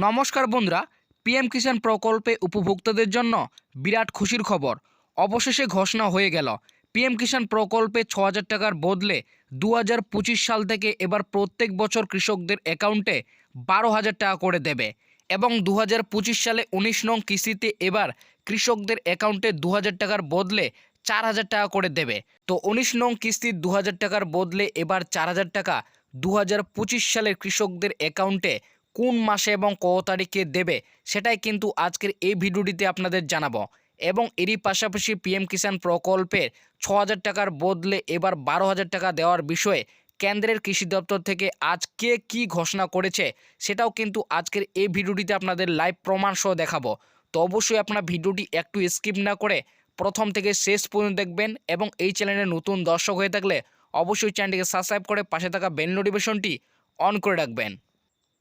নমস্কার বন্ধুরা পিএম কিষাণ প্রকল্পে উপভোক্তাদের জন্য বিরাট খুশির খবর। অবশেষে ঘোষণা হয়ে গেল পিএম কিষাণ প্রকল্পে ছ হাজার টাকার বদলে দু হাজার পঁচিশ সাল থেকে এবার প্রত্যেক বছর কৃষকদের অ্যাকাউন্টে বারো হাজার টাকা করে দেবে এবং দু হাজার পঁচিশ সালে উনিশ নং কিস্তিতে এবার কৃষকদের অ্যাকাউন্টে দু হাজার টাকার বদলে চার হাজার টাকা করে দেবে। তো উনিশ নং কিস্তির দু হাজার টাকার বদলে এবার চার হাজার টাকা দু হাজার পঁচিশ সালের কৃষকদের অ্যাকাউন্টে কোন মাসে এবং ক তারিখে দেবে, সেটাই কিন্তু আজকের এই ভিডিওটিতে আপনাদের জানাব। এবং এরই পাশাপাশি পিএম কিষাণ প্রকল্পের ছ হাজার টাকার বদলে এবার বারো হাজার টাকা দেওয়ার বিষয়ে কেন্দ্রের কৃষি দপ্তর থেকে আজ কে কী ঘোষণা করেছে, সেটাও কিন্তু আজকের এই ভিডিওটিতে আপনাদের লাইভ প্রমাণ সহ দেখাবো। তো অবশ্যই আপনার ভিডিওটি একটু স্কিপ না করে প্রথম থেকে শেষ পর্যন্ত দেখবেন এবং এই চ্যানেলে নতুন দর্শক হয়ে থাকলে অবশ্যই চ্যানেলটিকে সাবস্ক্রাইব করে পাশে থাকা বেল নোটিফিকেশনটি অন করে রাখবেন।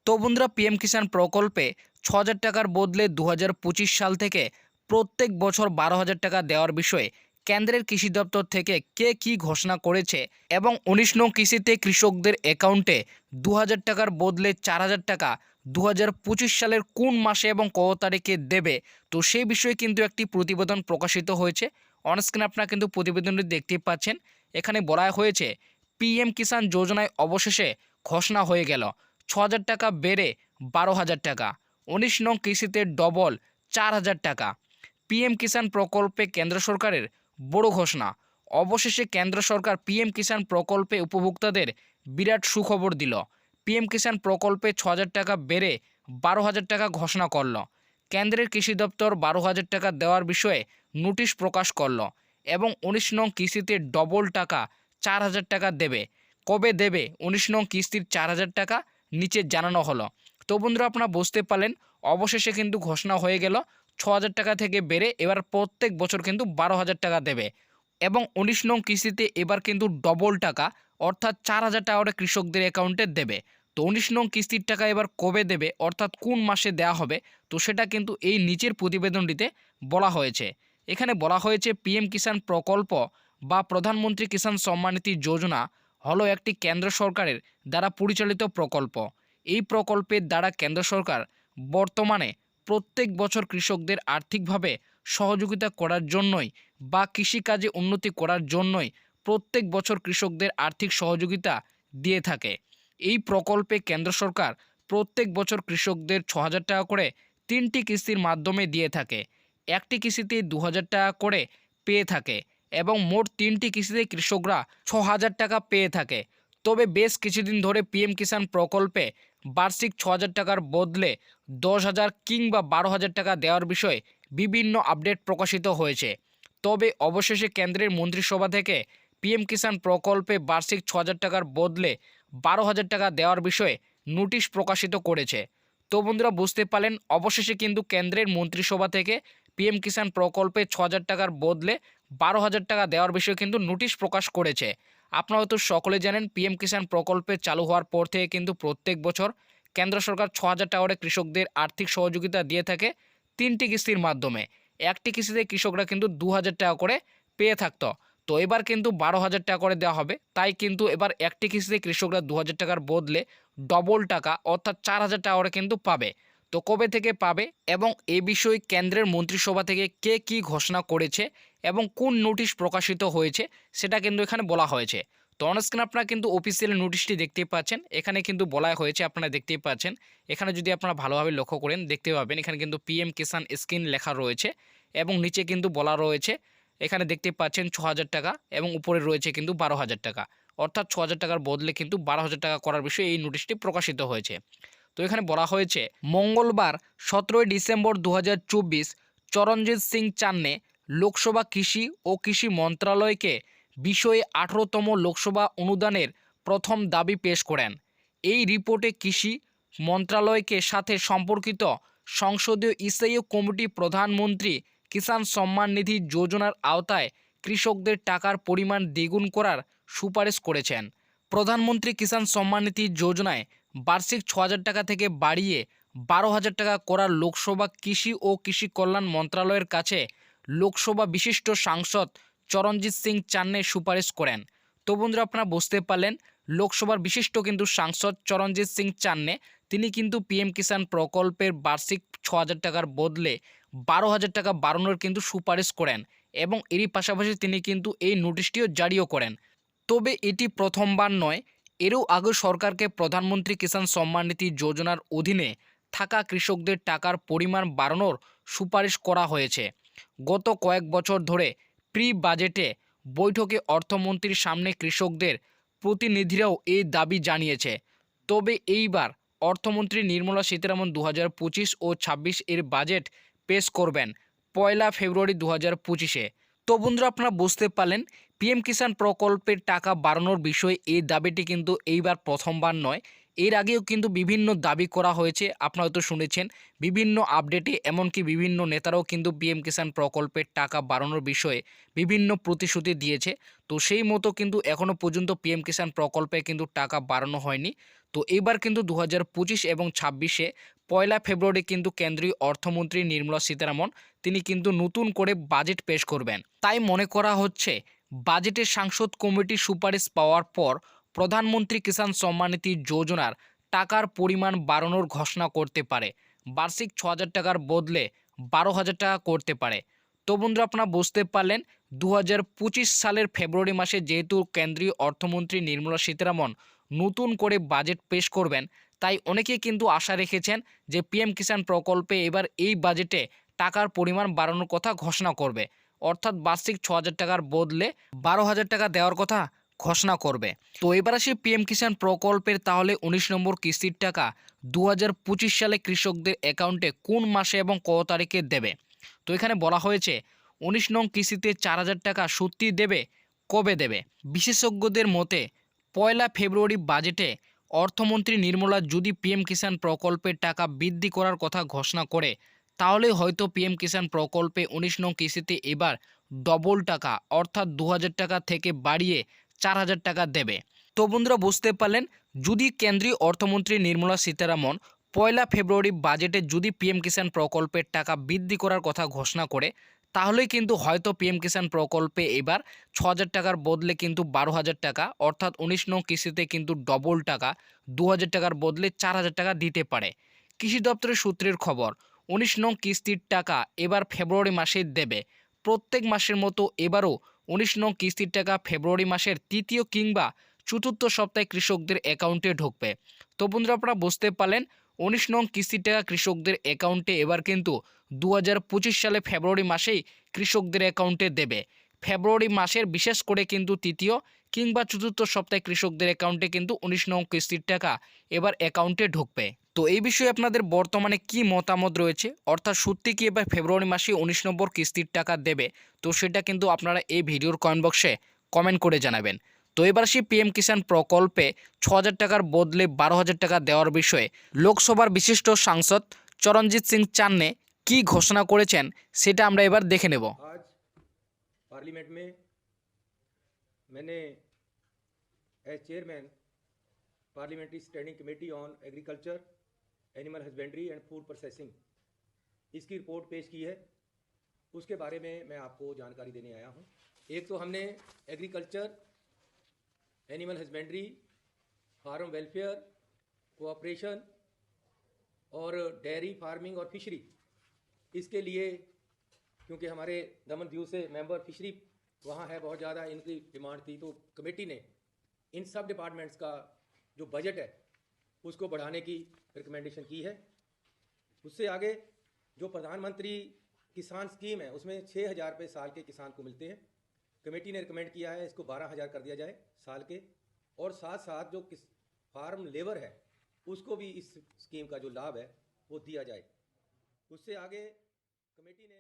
তো বন্ধুরা পিএম কিষাণ প্রকল্পে ছ হাজার টাকার বদলে দু হাজার পঁচিশ সাল থেকে প্রত্যেক বছর বারো হাজার টাকা দেওয়ার বিষয়ে কেন্দ্রের কৃষি দপ্তর থেকে কে কি ঘোষণা করেছে এবং উনিশ নং কৃষিতে কৃষকদের অ্যাকাউন্টে দু হাজার টাকার বদলে চার হাজার টাকা দু হাজার পঁচিশ সালের কোন মাসে এবং কত তারিখে দেবে? তো সেই বিষয়ে কিন্তু একটি প্রতিবেদন প্রকাশিত হয়েছে। অনস্ক্রিন আপনারা কিন্তু প্রতিবেদনটি দেখতে পাচ্ছেন। এখানে বলা হয়েছে, পিএম কিষাণ যোজনায় অবশেষে ঘোষণা হয়ে গেল। ছ হাজার টাকা বেড়ে বারো হাজার টাকা। উনিশ নং কৃষিতে ডবল চার হাজার টাকা। পিএম কিষাণ প্রকল্পে কেন্দ্র সরকারের বড় ঘোষণা। অবশেষে কেন্দ্র সরকার পিএম কিষাণ প্রকল্পে উপভোক্তাদের বিরাট সুখবর দিল। পিএম কিষাণ প্রকল্পে ছ হাজার টাকা বেড়ে বারো হাজার টাকা ঘোষণা করল। কেন্দ্রের কৃষি দপ্তর বারো হাজার টাকা দেওয়ার বিষয়ে নোটিশ প্রকাশ করল এবং উনিশ নং কিস্তিতে ডবল টাকা চার হাজার টাকা দেবে। কবে দেবে? উনিশ নং কিস্তির চার হাজার টাকা নিচে জানানো হলো। তো বন্ধুরা, আপনারা বুঝতে পারলেন, অবশেষে কিন্তু ঘোষণা হয়ে গেল ছ হাজার টাকা থেকে বেড়ে এবার প্রত্যেক বছর কিন্তু বারো হাজার টাকা দেবে। এবং উনিশ নং কিস্তিতে এবার কিন্তু ডবল টাকা, অর্থাৎ চার হাজার টাকা কৃষকদের অ্যাকাউন্টে দেবে। তো উনিশ নং কিস্তির টাকা এবার কবে দেবে, অর্থাৎ কোন মাসে দেওয়া হবে, তো সেটা কিন্তু এই নিচের প্রতিবেদনটিতে বলা হয়েছে। এখানে বলা হয়েছে, পিএম কিষাণ প্রকল্প বা প্রধানমন্ত্রী কিষাণ সম্মানিধি যোজনা হলো একটি কেন্দ্র সরকারের দ্বারা পরিচালিত প্রকল্প। এই প্রকল্পের দ্বারা কেন্দ্র সরকার বর্তমানে প্রত্যেক বছর কৃষকদের আর্থিকভাবে সহযোগিতা করার জন্যই বা কৃষিকাজে উন্নতি করার জন্যই প্রত্যেক বছর কৃষকদের আর্থিক সহযোগিতা দিয়ে থাকে। এই প্রকল্পে কেন্দ্র সরকার প্রত্যেক বছর কৃষকদের ছ হাজার টাকা করে তিনটি কিস্তির মাধ্যমে দিয়ে থাকে। একটি কিস্তিতে দু হাজার টাকা করে পেয়ে থাকে। এবং মোট তিনটি কিস্তিতে কৃষকরা ছ হাজার টাকা পেয়ে থাকে। তবে বেশ কিছুদিন ধরে পিএম কিষাণ প্রকল্পে বার্ষিক ছ হাজার টাকার বদলে দশ হাজার কিংবা বারো হাজার টাকা দেওয়ার বিষয়ে বিভিন্ন আপডেট প্রকাশিত হয়েছে। তবে অবশেষে কেন্দ্রের মন্ত্রিসভা থেকে পিএম কিষাণ প্রকল্পে বার্ষিক ছ হাজার টাকার বদলে বারো হাজার টাকা দেওয়ার বিষয়ে নোটিশ প্রকাশিত করেছে। তো বন্ধুরা, বুঝতে পারলেন, অবশেষে কিন্তু কেন্দ্রের মন্ত্রিসভা থেকে পিএম কিষাণ প্রকল্পে ছ হাজার টাকার বদলে বারো হাজার টাকা দেওয়ার বিষয়ে কিন্তু নোটিশ প্রকাশ করেছে। আপনারা হয়তো সকলে জানেন, পিএম কিষাণ প্রকল্পে চালু হওয়ার পর থেকে কিন্তু প্রত্যেক বছর কেন্দ্র সরকার ছ হাজার টাকা করে কৃষকদের আর্থিক সহযোগিতা দিয়ে থাকে তিনটি কিস্তির মাধ্যমে। একটি কিস্তিতে কৃষকরা কিন্তু দু হাজার টাকা করে পেয়ে থাকতো। তো এবার কিন্তু বারো হাজার টাকা করে দেওয়া হবে। তাই কিন্তু এবার একটি কিস্তিতে কৃষকরা দু হাজার টাকার বদলে ডবল টাকা, অর্থাৎ চার হাজার টাকা করে কিন্তু পাবে। তো কবে থেকে পাবে এবং এ বিষয়ে কেন্দ্রের মন্ত্রিসভা থেকে কে কি ঘোষণা করেছে এবং কোন নোটিশ প্রকাশিত হয়েছে সেটা কিন্তু এখানে বলা হয়েছে। তো অনস্ক্রিন আপনারা কিন্তু অফিসিয়াল নোটিশটি দেখতেই পাচ্ছেন। এখানে কিন্তু বলা হয়েছে, আপনারা দেখতেই পাচ্ছেন। এখানে যদি আপনারা ভালোভাবে লক্ষ্য করেন, দেখতে পাবেন এখানে কিন্তু পিএম কিষাণ স্কিম লেখা রয়েছে এবং নিচে কিন্তু বলা রয়েছে, এখানে দেখতে পাচ্ছেন ছ হাজার টাকা এবং উপরে রয়েছে কিন্তু বারো হাজার টাকা। অর্থাৎ ছ হাজার টাকার বদলে কিন্তু বারো হাজার টাকা করার বিষয়ে এই নোটিশটি প্রকাশিত হয়েছে। তো এখানে বলা হয়েছে, মঙ্গলবার সতেরোই ডিসেম্বর দু হাজার চব্বিশ চরণজিৎ সিং চান্নে লোকসভা কৃষি ও কৃষি মন্ত্রণালয়কে বিষয়ে আঠারোতম লোকসভা অনুদানের প্রথম দাবি পেশ করেন। এই রিপোর্টে কৃষি মন্ত্রণালয়কে সাথে সম্পর্কিত সংসদীয় স্থায়ী কমিটি প্রধানমন্ত্রী কিষাণ সম্মান নিধি যোজনার আওতায় কৃষকদের টাকার পরিমাণ দ্বিগুণ করার সুপারিশ করেছেন। প্রধানমন্ত্রী কিষাণ সম্মান নিধি যোজনায় বার্ষিক ছ হাজার টাকা থেকে বাড়িয়ে বারো হাজার টাকা করার লোকসভা কৃষি ও কৃষি কল্যাণ মন্ত্রণালয়ের কাছে লোকসভা বিশিষ্ট সাংসদ চরণজিৎ সিং চান্নে সুপারিশ করেন। তো বন্ধুরা, আপনারা বুঝতে পারলেন, লোকসভার বিশিষ্ট কিন্তু সাংসদ চরণজিৎ সিং চান্নে, তিনি কিন্তু পিএম কিষাণ প্রকল্পের বার্ষিক ছ হাজার টাকার বদলে বারো হাজার টাকা বাড়ানোর কিন্তু সুপারিশ করেন এবং এরই পাশাপাশি তিনি কিন্তু এই নোটিশটিও জারিও করেন। তবে এটি প্রথমবার নয়। এরও আগে সরকারকে প্রধানমন্ত্রী কিষাণ সম্মান নিধি যোজনার অধীনে থাকা কৃষকদের টাকার পরিমাণ বাড়ানোর সুপারিশ করা হয়েছে। গত কয়েক বছর ধরে প্রি বাজেটে বৈঠকে অর্থমন্ত্রীর সামনে কৃষকদের প্রতিনিধিরাও এই দাবি জানিয়েছে। তবে এইবার অর্থমন্ত্রী নির্মলা সীতারামন দু হাজার পঁচিশ ও ছাব্বিশ এর বাজেট পেশ করবেন পয়লা ফেব্রুয়ারি দু হাজার পঁচিশে। তো বন্ধুরা আপনারা বুঝতে পারলেন, পিএম কিষাণ প্রকল্পের টাকা বাড়ানোর বিষয়ে এই দাবিটি কিন্তু এইবার প্রথমবার নয়। এর আগেও কিন্তু বিভিন্ন দাবি করা হয়েছে, আপনারা হয়তো শুনেছেন। বিভিন্ন আপডেটে, এমনকি বিভিন্ন নেতারাও কিন্তু পিএম কিষাণ প্রকল্পের টাকা বাড়ানোর বিষয়ে বিভিন্ন প্রতিশ্রুতি দিয়েছে। তো সেই মতো কিন্তু এখনও পর্যন্ত পিএম কিষাণ প্রকল্পে কিন্তু টাকা বাড়ানো হয়নি। তো এবার কিন্তু দু হাজার পঁচিশ এবং ছাব্বিশে পয়লা ফেব্রুয়ারি কিন্তু কেন্দ্রীয় অর্থমন্ত্রী নির্মলা সীতারামন, তিনি কিন্তু নতুন করে বাজেট পেশ করবেন। তাই মনে করা হচ্ছে, বাজেটের সাংসদ কমিটির সুপারিশ পাওয়ার পর প্রধানমন্ত্রী কিষাণ সম্মানিধি যোজনার টাকার পরিমাণ বাড়ানোর ঘোষণা করতে পারে। বার্ষিক ছ টাকার বদলে বারো হাজার টাকা করতে পারে। তো বন্ধুরা, আপনারা বুঝতে পারলেন দু হাজার পঁচিশ সালের ফেব্রুয়ারি মাসে যেহেতু কেন্দ্রীয় অর্থমন্ত্রী নির্মলা সীতারামন নতুন করে বাজেট পেশ করবেন তাই অনেকেই কিন্তু আশা রেখেছেন যে পিএম কিষাণ প্রকল্পে এবার এই বাজেটে টাকার পরিমাণ বাড়ানোর কথা ঘোষণা করবে। অর্থাৎ বার্ষিক ছ হাজার টাকার বদলে বারো হাজার টাকা দেওয়ার কথা ঘোষণা করবে। তো এবার আসি পিএম কিষাণ প্রকল্পের তাহলে উনিশ নম্বর কিস্তির টাকা দু হাজার পঁচিশ সালে কৃষকদের অ্যাকাউন্টে কোন মাসে এবং কত তারিখে দেবে? তো এখানে বলা হয়েছে, উনিশ নং কিস্তিতে চার হাজার টাকা সত্যি দেবে, কবে দেবে? বিশেষজ্ঞদের মতে, পয়লা ফেব্রুয়ারি বাজেটে অর্থমন্ত্রী নির্মলা যদি পিএম কিষাণ প্রকল্পের টাকা বৃদ্ধি করার কথা ঘোষণা করে, তাহলে হয়তো পিএম কিষাণ প্রকল্পে উনিশ নং কিস্তিতে এবার ডবল টাকা, অর্থাৎ দু হাজার টাকা থেকে বাড়িয়ে চার হাজার টাকা দেবে। তো বন্ধুরা, বুঝতে পারলেন? যদি কেন্দ্রীয় অর্থমন্ত্রী নির্মলা সীতারামন পয়লা ফেব্রুয়ারি বাজেটে যদি পিএম কিষাণ প্রকল্পের টাকা বৃদ্ধি করার কথা ঘোষণা করে, তাহলেই কিন্তু হয়তো পিএম কিষাণ প্রকল্পে এবার ছ হাজার টাকার বদলে কিন্তু বারো হাজার টাকা, অর্থাৎ উনিশ নং কিস্তিতে কিন্তু ডবল টাকা দু হাজার টাকার বদলে চার হাজার টাকা দিতে পারে। কৃষি দপ্তরের সূত্রের খবর, উনিশ নং কিস্তির টাকা এবার ফেব্রুয়ারি মাসে দেবে। প্রত্যেক মাসের মতো এবারও উনিশ নং কিস্তির টাকা ফেব্রুয়ারি মাসের তৃতীয় কিংবা চতুর্থ সপ্তাহে কৃষকদের অ্যাকাউন্টে ঢুকবে। তো বন্ধুরা, আপনারা বুঝতে পারলেন উনিশ নং কিস্তির টাকা কৃষকদের অ্যাকাউন্টে এবার কিন্তু দু হাজার পঁচিশ সালে ফেব্রুয়ারি মাসেই কৃষকদের অ্যাকাউন্টে দেবে। ফেব্রুয়ারি মাসের বিশেষ করে কিন্তু তৃতীয় কিংবা চতুর্থ সপ্তাহে কৃষকদের অ্যাকাউন্টে কিন্তু উনিশ নং কিস্তির টাকা এবার অ্যাকাউন্টে ঢুকবে। তো এই বিষয়ে আপনাদের বর্তমানে কি মতামত রয়েছে? অর্থাৎ সত্যি কি এবার ফেব্রুয়ারি মাসে উনিশ নম্বর কিস্তির টাকা দেবে? তো সেটা কিন্তু আপনারা এই ভিডিওর কমেন্ট বক্সে কমেন্ট করে জানাবেন। তো এবার সেই পিএম কিষাণ প্রকল্পে ছ হাজার টাকার বদলে বারো হাজার টাকা দেওয়ার বিষয়ে লোকসভার বিশিষ্ট সাংসদ চরণজিৎ সিং চান্নে কি ঘোষণা করেছেন সেটা আমরা এবার দেখে নেব आज पार्लियामेंट में मैंने as chairman parliamentary standing committee on agriculture animal husbandry and food processing इसकी रिपोर्ट पेश की है उसके बारे में मैं आपको जानकारी देने आया हूँ एक तो हमने agriculture animal husbandry farm welfare cooperation और डेयरी फ़ार्मिंग और फिशरी इसके लिए, क्योंकि हमारे दमन दीव से मेंबर फिशरी वहाँ है, बहुत ज़्यादा इनकी डिमांड थी तो कमेटी ने इन सब डिपार्टमेंट्स का जो बजट है, उसको बढ़ाने की रिकमेंडेशन की है। उससे आगे जो प्रधानमंत्री किसान स्कीम है, उसमें छः हज़ार रुपये साल के किसान को मिलते हैं। कमेटी ने रिकमेंड किया है, इसको बारह हज़ार कर दिया जाए साल के। और साथ साथ जो किस फार्म लेबर है, उसको भी इस स्कीम का जो लाभ है, वो दिया जाए। उससे आगे कमेटी ने